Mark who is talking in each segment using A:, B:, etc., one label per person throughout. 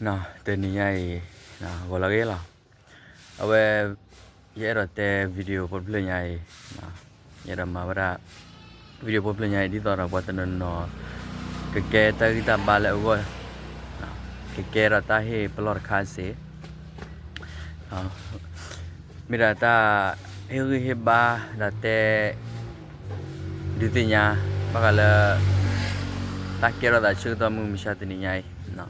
A: nó tên này nhảy nó gọi là cái là ở về dễ rồi tê video bật lên nhảy nó nhảy là mà ra video bật lên nhảy đi tao là qua tên nó cái kê ta cái ta ba lẹ rồi cái kê là ta hề bật lọt khai xế mình là ta hề hề ba là tê đi tên nhà bác là ta kê là ta chưa tao mừng mình sao tên này nhảy nó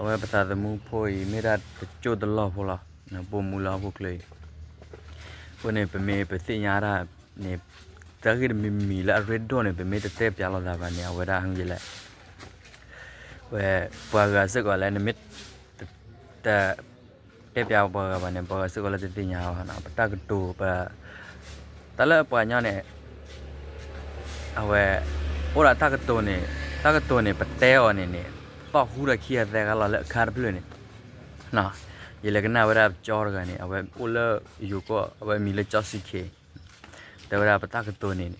A: နော်တနေရည်နော်ဘောလကေလာအဝဲရဲတော့တဲ့ဗီဒီယိုပေါ်ပလင်ရည်နော်ရဲတော့မှာဗရာဗီဒီယိုပေါ်ပလင်ရည်ဒီတော့တော့တနနော်ကကဲတကိတာပါလေဦးနော်ကကဲရတာဟေပလော်ခါစေနော်မိရတာဟေဟေဘာလာတဲ့ဒီတင်ညာဘာကလဲတာကဲရတာချူတော်မူမရှာတင်ညာနော်အဝဲပသာသမှုဖို့ဤမိရကျို့တလောဖို့လားနပုံမူလာဖို့ကလေးဘုနေပမေပသိညာရာနေတဂိမီမီလာရဒိုနေပမေတတဲ့ပြလာတာပါနေအဝဲရာဟန်ကြီးလဲဝဲပွာကစကောလည်းနမစ်တတဲ့ပြ ပွာကပါနေပွာကစကောလည်းသိညာဟာနာပတကတူပတလဲပွာညာနေအဝဲဟိုရာတကတူနေတကတူနေပတဲော်နေနေ pa hura kia de gala le khar blu ne na ye le gna wara chor ga ne awe ula yu ko awe mi le chasi ke de wara pata ka to ne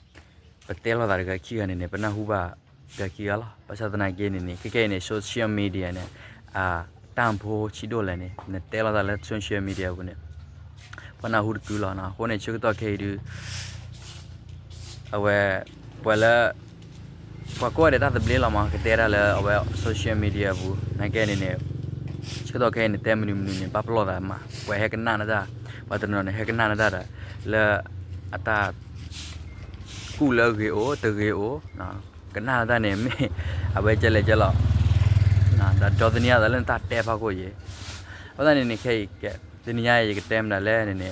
A: pa te lo da ga ki ga ne ne pa na hu ba ga ki ga la pa sa na ke ne ne ke ke ne social media ne a tam pho chi do le ne ne te lo da le social media ko ne pa na hu ku la na ho ne chu to ke du awe wala ကွာကွာတဲ့တာဘလလာမှာကတဲ့ရလဲအဝဲ social media ဘူးနိုင်ကဲနေနေချတော့ခဲနေတဲ့မနူမနူနေပပလောတာမှာဝဲဟက်ကနာနာတာဘာတနော်နေဟက်ကနာနာတာလဲအတာကူလကေအိုတကေအိုနော်ကနာတာနေမေအဝဲကျလဲကျလောက်နော်ဒါဒေါ်တနီယာလည်းတာတဲပါကိုရေဘာသာနေနေခဲကဲတနီယာရေကတဲမလာလဲနေနေ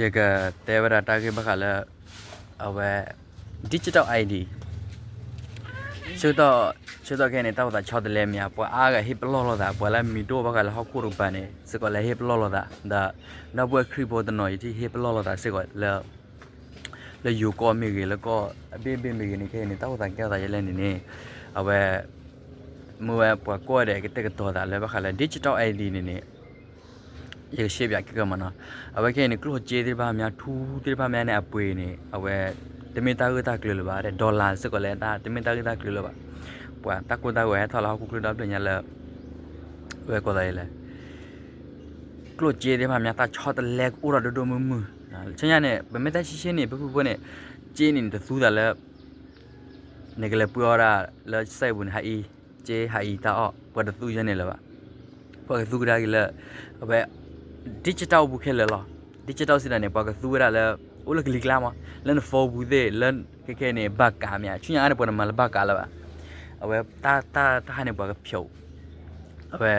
A: ရေကတဲဝရတာကေဘခလာအဝဲ digital ID ဆိုတော့ဆိုတော့ကနေတော့တာ6တလဲမြပွာအားကဟစ်ပလောလောတာပွာလာမီတိုဘကလာဟခုရပန်နေစကောလဲဟစ်ပလောလောတာဒါနောက်ဘွဲခရီဘောတနော်ယတိဟစ်ပလောလောတာစကောလဲလဲယူကောမီကြီးလဲကောအပိပိမီကြီးနေခဲနေတော့တာကြောက်တာရလဲနေနေအဝဲမွေပွာကောတဲ့ကတက်တော့တာလဲဘခလာ digital ID နေနေရရှိပြကကမနာအဝဲခဲနေကလို့ကျေးတဲ့ဘာများထူးတဲ့ဘာများနဲ့အပွေနေအဝဲ တမင်တာကတာကလလပါတဲ့ဒေါ်လာစကလည်းတာတမင်တာကတာကလလပါပွာတကွတာဝဲထလာခုကလတော့ပြန်ရလဲဝဲကောတယ်လေကလိုကျေတဲ့မှာမြတ်တာချော့တလက်ဥရဒဒမမချင်ရနဲ့ဗမေတရှိရှိနေပပပနဲ့ကျေနေတသူးတာလဲနေကလေးပွားရလဲစိုက်ဝင်ဟာဤကျေဟာဤတာအော့ပွာတသူးရနေလဲပါပွာကသူးကဒါကြီးလဲဘယ် digital ဘူးခဲလဲလား digital စစ်တယ်ပွာကသူးရလဲ ula klik lama len fo bude len ke ke ne bak ka mya chunya ane pon mal bak ka la ba awe ta ta ta ne ba ka phyo awe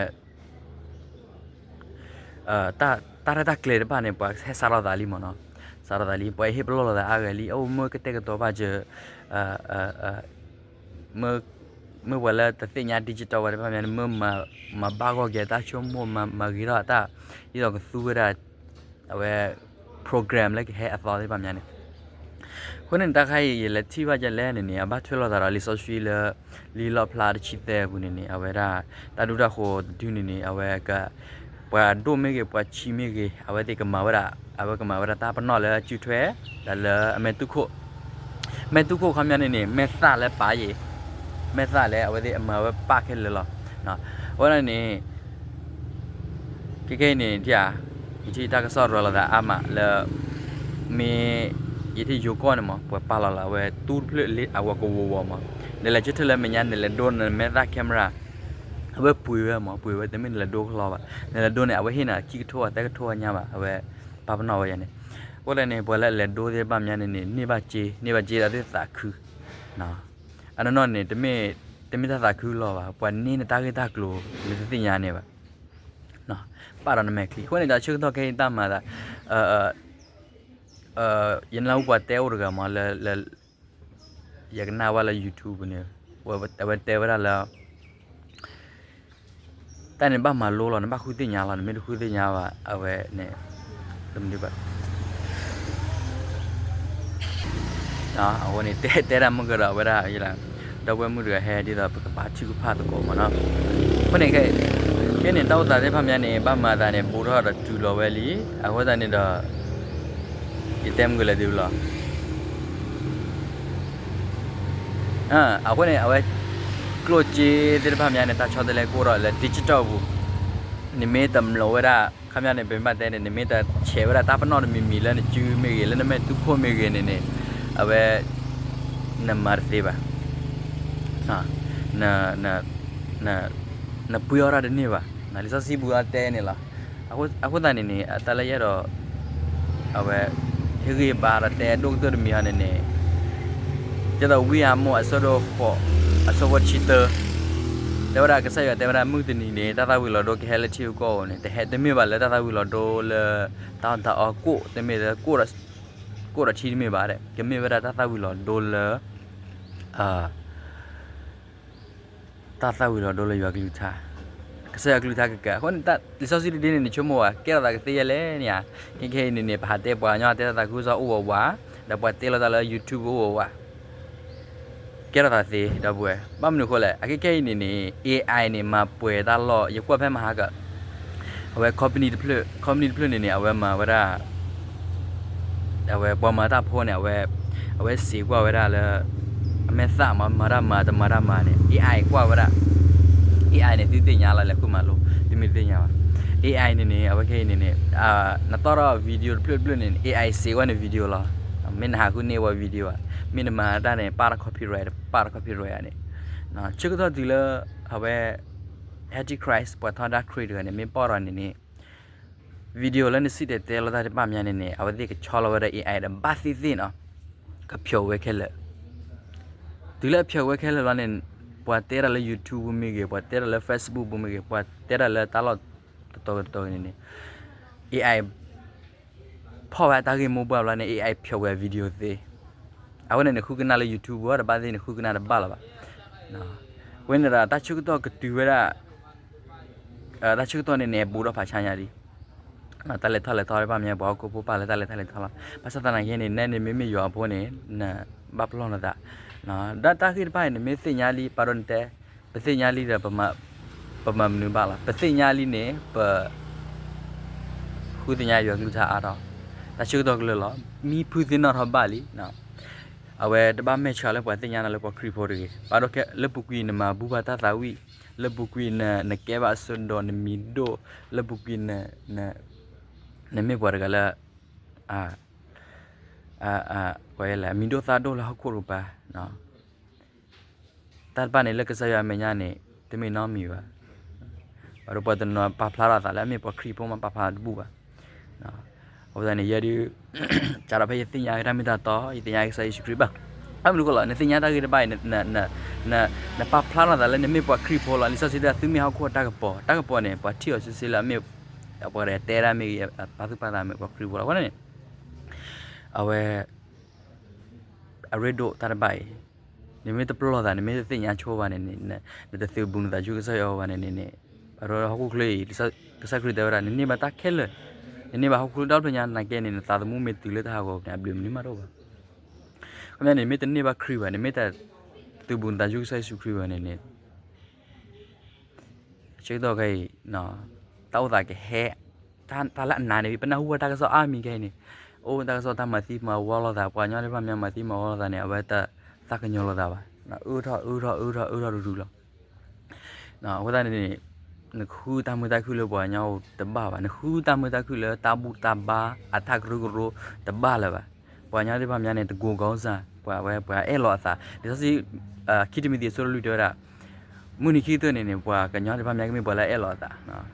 A: uh ta ta ra ta kle ba ne ba he sa ra da li mo no sa ra da li pa he blo lo da a ga li o mo ke te ka to ba je uh uh uh mo mo wala ta te nya digital wa ba mya mo ma ma ba go ge ta chom mo ma ma gi ra ta yi do ka su ra awe program လည်းဟဲအသွားလေးပါများနေခုနတခိုင်ရလက်တီပါကြလဲနေနေဘာထွေလို့တာလီဆိုရှိလလီလောဖလာချီတဲ့ဘူးနေနေအဝဲတာတာဒူတာခိုဒူနေနေအဝဲကပွာဒိုမေကေပွာချီမေကေအဝဲတေကမာဝရအဝဲကမာဝရတာပနောလဲချူထွဲဒါလအမေတုခိုမေတုခိုခမနေနေမေသလဲပါရေမေသလဲအဝဲတေအမဝဲပခဲလလောနော်ဝရနေကေကေနေတရား iti ta ka sor la da ama le me iti yo ko ma pa pa la la we tu ple le awa ko wo wo ma ne la chit le me nya ne le don me da camera အဝဲပွေရမှာပွေဝဲတမင်လည်းဒိုးခလာပါလည်းဒိုးနေအဝဲဟင်းနာခိကထောအတက်ထောညာပါအဝဲပါပနာဝဲရနေကိုလည်းနေပွဲလည်းလည်းဒိုးသေးပါမြန်နေနေနေပါကြေးနေပါကြေးတာတဲ့သာခူနော်အဲ့တော့နေတမင်တမင်သာခူလောပါပွာနေနေတာကေတာကလိုလေသိညာနေပါ နော်ပါရနမဲခလီခွနေတာချုပ်တော့ခဲတမှာဒါအဲအဲယင်လောက်ပါတဲဝရကမလဲလဲယကနာဝလာ YouTube နေဝဝတဝတဲဝရလာတန်နေဘာမလိုလောနဘာခုတိညာလာနမေခုတိညာပါအဝဲနေတမဒီပါနော်အဝနေတဲတဲရမကရဝရရလာတော့ဝဲမှုရဟဲဒီတော့ပါချီကဖတ်တော့မနော်ခုနေခဲ ကဲနေတောက်တာတဲ့ဖမြန်နေဗမာတာနေပူတော့တူလော်ပဲလီအဟောတာနေတော့ဒီတမ်ကလေးဒီလားအာအခုနေအဝဲကလိုဂျီတဲ့ဘာများနေတာချောတယ်လေကိုရလေ digital ဘူးနိမေတမလောဝရခမရနေပေမဲ့တဲ့နိမေတချေဝရတာပနောမီမီလဲကျူမေရလဲနမဲသူဖို့မေရနေနေအဝဲနမတ်သေးပါဟာနာနာနာနာပူရရ တဲ့နေပါနာလီစစီဘူးအတဲနေလားအခုအခုတန်နေနေအတလည်းရတော့အဝဲဟေဂေပါရတဲ့ဒုက္တရမီဟာနေနေကျတော့ဝီယာမောအစောတော့ပေါ့အစောဝချီတာတေဝရကဆက်ရတေဝရမှုတနီနေတာသာဝီလောဒိုကဟဲလချီကိုနေတဲ့ဟဲတမေပါလေတာသာဝီလောဒိုလေတာတာအကိုတမေကိုရကိုရချီမေပါတဲ့ကမေဝရတာသာဝီလောဒိုလေအာတာသာဝီလောဒိုလေယောကလူချာ ကဆက်ကလူချာကကဟွန်တလီဆိုစီဒီနေချမောကဲရတာကတေးရလဲနေရကိခေနေနေပါတဲ့ပွားညောတဲ့တာကူဇောဥဝဝါဒါပွားတေးလာတာလေ YouTube ဥဝဝါကဲရတာစီတော့ပွဲမမနုခေါ်လဲအကိကိနေနေ AI နေမှာပွဲတာလော့ရကွက်ဖက်မှာဟာကအဝဲ company တဖလ company တဖလနေနေအဝဲမှာဝရအဝဲပေါ်မှာတာဖိုးနေအဝဲအဝဲစီကွာဝရလဲအမေသမမရမာတမရမာနေ AI ကွာဝရ AI နေသိသိညာလာလဲခုမှလို့ဒီမိသိညာပါ AI နေနေအဝဲကိနေနေအာနတော်ဗီဒီယိုပလပလနေ AI စေဝနေဗီဒီယိုလားမင်းဟာခုနေဝဗီဒီယို minimum တာနေပါရ copyright ပါရ copyright ရနေနော်ချစ်ကတော့ဒီလအဝဲ anti christ ပေါ်ထားတာ create ရနေမပေါ်ရနေနေဗီဒီယိုလည်းနေစစ်တဲ့တဲလာတဲ့ပမြန်နေနေအဝဲဒီကချောလဝဲ AI တဲ့ဘာစီသိနော်ကဖြိုဝဲခဲလက်ဒီလဖြိုဝဲခဲလက်လာနေ ပေါ်တဲရလေ YouTube မိကေပေါ်တဲရလေ Facebook မိကေပေါ်တဲရလေတာလို့တော်တော်နေနေ AI ဖော်ဝဲတာကေမိုဘိုင်းလာနေ AI ဖြိုဝဲဗီဒီယိုသေးအဝနဲ့ခုကနာလေ YouTube ဘောရပါသေးနေခုကနာဘာလာပါနော်ဝင်းရတာချုကတော့ကတူရအဲတာချုကတော့နေနေဘူတော့ဖာချာညာဒီနော်တလည်းထလည်းထော်ရပါမြဲဘောကိုပိုပါလည်းတလည်းထလည်းထော်လာပါစတနာရင်းနေနဲ့နေမိမိရွာဖို့နေနာ ဘပလောနတာနော်ဒတာခိပိုင်နေမေစညာလီပါရွန်တဲပစညာလီရပမပမမနုပါလားပစညာလီနေပခုတညာရွာလူသားအားတော့တချုတော့ကလောမီဖူးတင်တော့ပါလီနော်အဝဲတပါမဲချလဲပွားတင်ညာလဲပွားခရီဖိုရီပါတော့ကလပုကွီနမဘူဘာတာသာဝီလပုကွီနနကဲဘာဆွန်ဒိုနမီဒိုလပုကွီနနနမေပွားကလာအာ အာအာဝဲလာမီဒိုသာဒိုလာခုရပါနော်တတ်ပါနေလက်ကစားရမညာနေတမေနောမီပါဘာလို့ပတ်တော့ပါဖလာတာလဲမေပွားခရီဖိုမှာပါဖလာဘူပါနော်ဟိုဒါနေရဒီဂျာရဖေးတင်ရရမီတာတော့တင်ရဆိုင်ရှိခရီပါအမလူကလာနေတင်ရတာကြီးပိုင်နနနနပါဖလာတာလည်းနေမေပွားခရီဖိုလာလိစစီဒါသူမီဟောက်ခွတာကပေါ်တာကပေါ်နေပွားတီော်စီစီလာမေပေါ်ရဲတဲရမေပါသူပါတာမေပွားခရီဖိုလာဝနေ အဝဲအရဒိုတာပိုင်နေမေတပလောတာနေမေတင်ရချိုးပါနေနေနေတသေဘူးနေတာဂျူကဆယောပါနေနေနေရောဟောက်ကလေးလိစကစခရီဒေဝရနေနေမတာခဲလဲနေပါခုတောက်ပညာနိုင်ကဲနေသာသမူမေတူလက်တာကိုပြန်ပြမနေမှာတော့ပါခမနေမေတနေပါခရီပါနေမေတတူဘွန်တဂျုဆိုင်စုခရီပါနေနေချေတော့ခဲနော်တောက်တာကဟဲတာတာလနာနေပြီပနဟူဝတာကစောအာမီခဲနေ အိုးတာကစောတမတိမဝေါ်လာတာပွာညောလေးပါမြန်မတိမဝေါ်လာတာနေအဘက်တာသကညောလာတာပါနော်ဥထဥထဥထဥထဒူဒူလောနော်ဝဒနေနေနခုတမတခုလပွားညောတဘာပါနခုတမတခုလတဘူတဘာအထကရုကရုတဘာလပါပွားညောဒီပါမြန်နေတကူကောင်းစားပွားဝဲပွားအဲလောအသာဒီစစီအာခိတမီဒီဆိုလူတော်ရမူနီခိတနေနေပွားကညောဒီပါမြန်ကမိပွားလဲအဲလောအသာနော်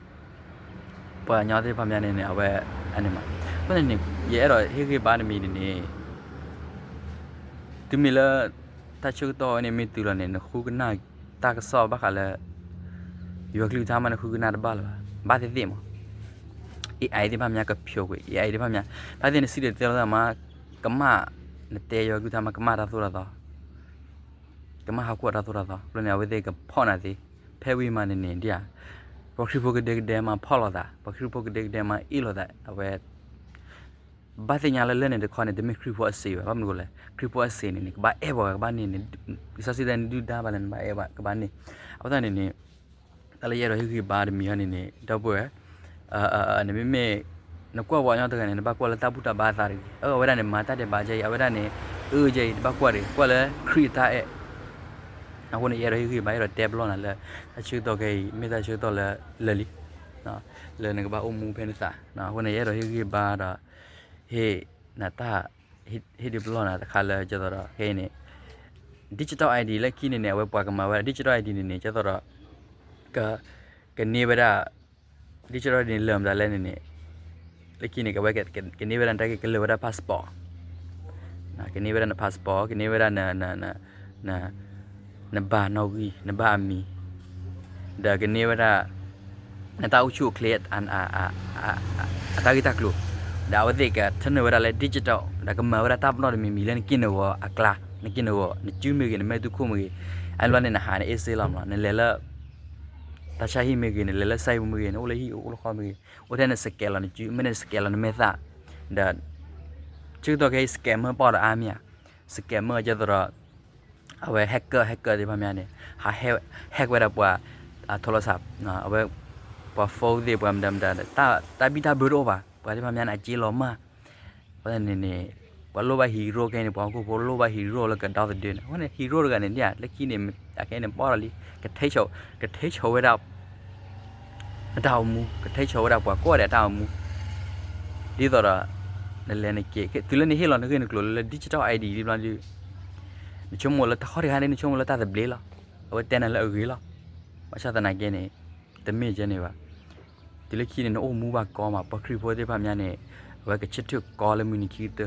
A: ပွားညောဒီပါမြန်နေနေအဝဲအနေမှာခုနေနေရဲတော့ဟေခေပါနမီနေနေသူမီလာတချုတော့နေမီတူလနေခုကနာတာကစောဘခါလဲယောကလူသားမနခုကနာတပါလားဘာတဲ့တဲ့မ AI ဒီဘာမြကဖြိုကို AI ဒီဘာမြဘာတဲ့စီတဲ့တော်မှာကမနတေယောကလူသားမကမတာဆိုတော့ကမဟာကွာတာဆိုတော့ဘယ်နေဝေတဲ့ကဖောနာစီဖဲဝီမနေနေတရား ပခရီပိုကဒေဒဲမှာဖောလာတာပခရီပိုကဒေဒဲမှာအီလိုတာအဝဲဘာတင်ညာလဲလဲနေတဲ့ခေါနေဒမီခရီပိုအစီဘာမလို့လဲခရီပိုအစီနေနေဘာအဲဘောဘာနေနေဒီစစီတဲ့ဒူဒါဘာလဲဘာအဲဘာကဘာနေအဝတာနေနေတလည်းရတော့ဟိခိဘာမီဟနေနေတော့ပွဲအာအာနေမေမေနကွာဝါညောတကနေနဘကွာလတပုတဘာသာရီအော်ဝရနေမာတတဲ့ဘာကြိအဝရနေအေးကြိဘကွာရီကွာလဲခရီတာအဲ အခုနေရရဟိဘာရတက်ဘလောနာလဲအချူတော့ကေမိသားချူတော့လဲလဲလီနော်လဲနေကဘာအမှုဖဲနေစားနော်အခုနေရရဟိဘာတော့ဟေနာတာဟိဟိဒီဘလောနာတခါလဲကျတော့ဟေနေ digital id လက်ခိနေနေဝက်ပွားကမှာဝက် digital id နေနေကျတော့ကကနေဗရာ digital id လမ်ဒါလဲနေနေလက်ခိနေကဝက်ကကနေဗရာတက်ကကလဝရာ passport နာကနေဗရာနာ passport ကနေဗရာနာနာနာနာနဘာနော်ဝီနဘာအမီဒါကနေဗရာနတာဥချုကလစ်အန်အာအာအတာဂီတကလူဒါဝတိကထနဝရာလဲ digital ဒါကမဝရာတပ်နော်မီမီလဲကိနဝအကလာနကိနဝနကျူမီကနမဲတုခုမီအလွန်နေဟာနေအေးစေးလာမလားနလဲလဲတခြားဟိမေကနလဲလဲဆိုင်မီကနအိုလေဟိအိုလခမီအိုတဲ့နစကဲလာနကျူမင်းစကဲလာနမဲသာဒါချူတော့ကေစကဲမပေါ်အာမီယာစကဲမကြတော့ အဝဲ hacker hacker ဒီပါများနေဟာ hack hack ဝဲတော့ပွားโทรศัพท์နော်အဝဲပွားဖုန်းဒီပွားမဒမ်ဒါတာတာဘီတာဘရိုပါပွားဒီပါများနေအကြီးလောမဘာနေနေဘလောဘဟီရိုကနေပေါ့ကိုဘလောဘဟီရိုလကတော့တဲ့ဟိုနေဟီရိုကနေညလက်ကြီးနေအခဲနေပေါ်လာလီကထိချောကထိချောဝဲတော့အတောင်မူကထိချောဝဲတော့ပွားကိုရတဲ့အတောင်မူဒီတော့လည်းလည်းနေကေသူလည်းနေဟေလောနေကနေကလောလည်း digital id ဒီပလန်ကြီးန ချုံမလတခေါ်ရဟန်နေချုံမလတာတဲ့ဘလေလားအဝဲတန်လည်းအကြီးလားမချတဲ့နိုင်ကနေတမေ့ကျနေပါဒီလက်ကြီးနေအိုမူပါကောမှာပခရီဖိုးတဲ့ဖများနေဝဲကချစ်တူကောလည်းမူနီကီတ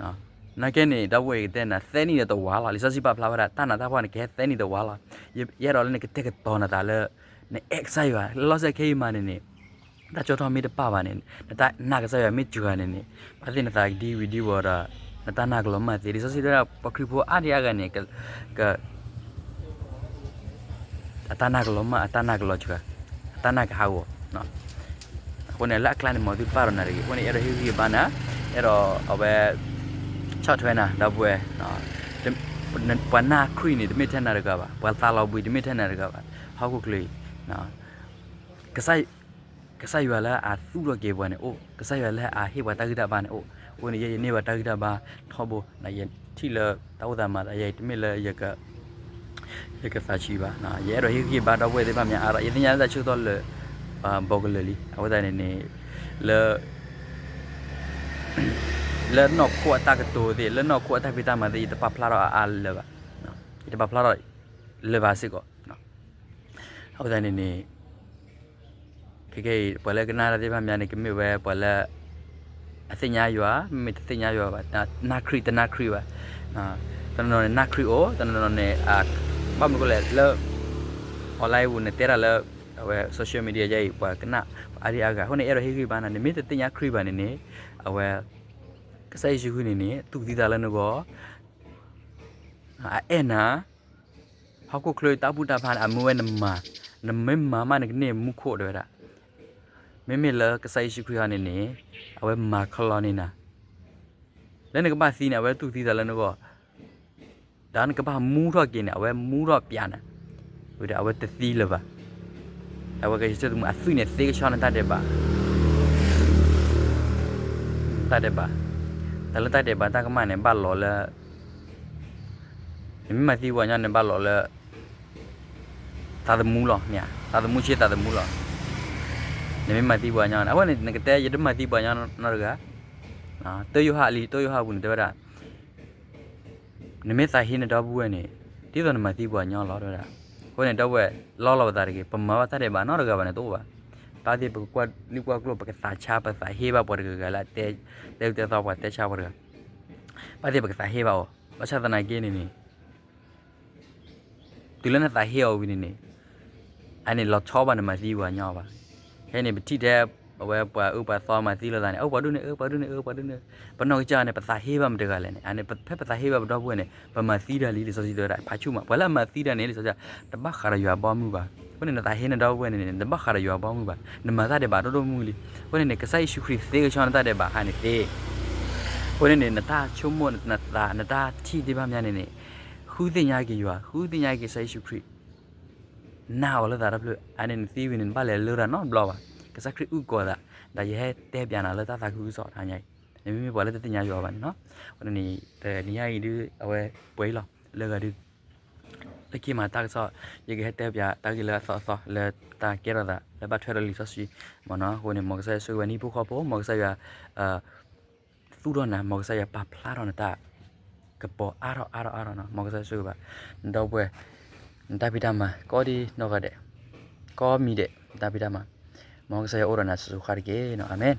A: နော်နာကဲနေတာဝဲတဲ့နာသဲနေတဲ့ဝါလာလီစစီပါဖလာဝရတာနာတာဘွားနေကဲသဲနေတဲ့ဝါလာရရတော့လည်းကတဲ့ကတော့နာတာလဲနေ excite ပါလောစက်ခေးမှနေနေဒါကြောတော့မိတပပါနေဒါနာကစားရမိကျူကနေနေဘာသိနေတာဒီဗီဒီယို ဝါနတနာကလောမသေးဒီစစီတော့ပခရီဖိုအားရကနေကကအတနာကလောမအတနာကလောချာအတနာကဟာဝနော်ခုနေလက်ကလန်မော်ဒီပါရနာရီခုနေရဟီဟီဘာနာအဲ့တော့အဘယ်ချော့ထွဲနာတော့ပွဲနော်ပနာခရီနေဒမစ်ထနာရကပါဘာသာလောက်ဘူးဒမစ်ထနာရကပါဟောက်ကုကလေးနော်ကဆိုင်ကဆိုင်ရလာအာသူရကေဘွနဲ့အိုကဆိုင်ရလာအာဟေဘတာဂိတာဘာနဲ့အို ဝနေရနေဘတာဂိတာဘာထောဘောနာယထီလတောဒါမာရတမစ်လရကရကစာချီပါနော်ရဲတော့ဟေကေဘာတော့ဝဲသေးပါမြန်အာရတင်ရတဲ့ချုတော့လေအာဘောကလလီအဝဒနေနေလေလေနော်ခွတ်တကတိုဒီလေနော်ခွတ်တပိတမဒီတပပလာရအာလေပါနော်ဒီပပလာရလေပါစစ်ကောနော်အဝဒနေနေခေခေပလဲကနာရတဲ့ပါမြန်နေကမြဝဲပလဲ အစညာရွာမိတစညာရွာပါနာခရီတနာခရီပါအာတနော်နာခရီအိုတနော်နေအာဘာမကိုလဲလေ online ဝင်တဲ့ရလဲအဝဲ social media ရဲ့ဘာကနာအရီအကဟိုနေအဲ့တော့ဟေးခေးပါနာနေမိတတင်ညာခရီပါနေနေအဝဲကဆိုင်ရှိခုနေနေသူတီတာလဲနော်အဲ့နာဟောက်ကိုခလွေတာပူတာဖာအမွေးနမနမေမမနကနေမူခို့တယ်တာမေမေလကဆိုင်ရှိခုရနေနေ အဝဲမာခလောနေနာလဲနေကပါစီနေအဝဲသူတီတာလဲနော်ဒါနကပါမူတော့กินအဝဲမူတော့ပြန်တယ်ဝိဒါအဝဲတသီးလပါအဝဲကစတူမအဆုနေသေကချောင်းတတ်တယ်ပါတတ်တယ်ပါတလတတ်တယ်ပါတကမနဲ့ဘာလောလဲမိမတိဝညာနဲ့ဘာလောလဲတာသမူလောညာတာသမူချေတာသမူလော နေမိမတိဝညာအဝဲနေကတဲ့ရဒမတိဝညာနော်ရကအာတေယဟာလီတေယဟာဘူးနေတော့တာနမေသာဟင်းတော့ဘူးနဲ့တိတော်နမတိဝညာလောတော့တာကိုနေတော့ဝဲလောလောတာရကပမဝတာတယ်ဘာနော်ရကဘာနေတော့ပါတာဒီပကွာလိကွာကလောပကတာချာပစာဟေဘာပေါ်ကကလာတဲတဲတဲတော့ပါတဲချာပေါ်ကပါဒီပကတာဟေဘာဘာချာတနာကင်းနေနေတူလနဲ့တာဟေအောဝင်းနေအဲ့နေလောချောပါနေမစီးဝါညောပါ ဟဲ့နေပတိတဲ့ဘဝပွားဥပသောမသီလတာနေဥပဒုနေဥပဒုနေဥပဒုနေဘနောကြနေပသာဟေဘမတကလည်းနေအဲ့နေဖက်ပသာဟေဘတော့ဘွေနေဗမသီတာလီလေဆိုစီတော့ဖာချုမဘလမသီတာနေလေဆိုကြတပတ်ခါရရွာပေါ်မှုပါဘုနေတာဟေနေတော့ဘွေနေတပတ်ခါရရွာပေါ်မှုပါနမသားတဲ့ပါတော့တော့မှုလီဘုနေကဆိုင်ရှုခရစ်သေကချောင်းတဲ့ပါဟာနေတေဘုနေနတာချုံမနတာနတာထီဒီပါများနေနေဟူးတင်ရကြီးရွာဟူးတင်ရကြီးဆိုင်ရှုခရစ် နာဝလတာရပလအန်နေသီဝင်းဘာလေလောရနော်ဘလောပါကစခရဥကောတာဒါရဲတဲပြန်လာလတာသာခုစောထားညိုင်နေမိမိပေါ်လက်တညာရောပါနော်ဟိုနေတဲနေရည်ဒီအဝဲပွဲလောလောကဒီတကီမှာတာဆောရေကဟတဲ့ပြတာကီလာဆောဆောလေတာကဲရတာလေဘတ်ထွဲလီဆောစီမနော်ဟိုနေမောကဆဲဆွေဝနီပုခောပေါ်မောကဆဲရအာသူတော့နာမောကဆဲရပါဖလာတော့တာကပေါ်အားတော့အားတော့အားတော့နော်မောကဆဲဆွေပါတော့ပွဲ တာပိတမကောဒီနော်ကတဲ့ကောမီတဲ့တာပိတမမောကဆဲဩရနာဆူခါရကေနော်အာမင်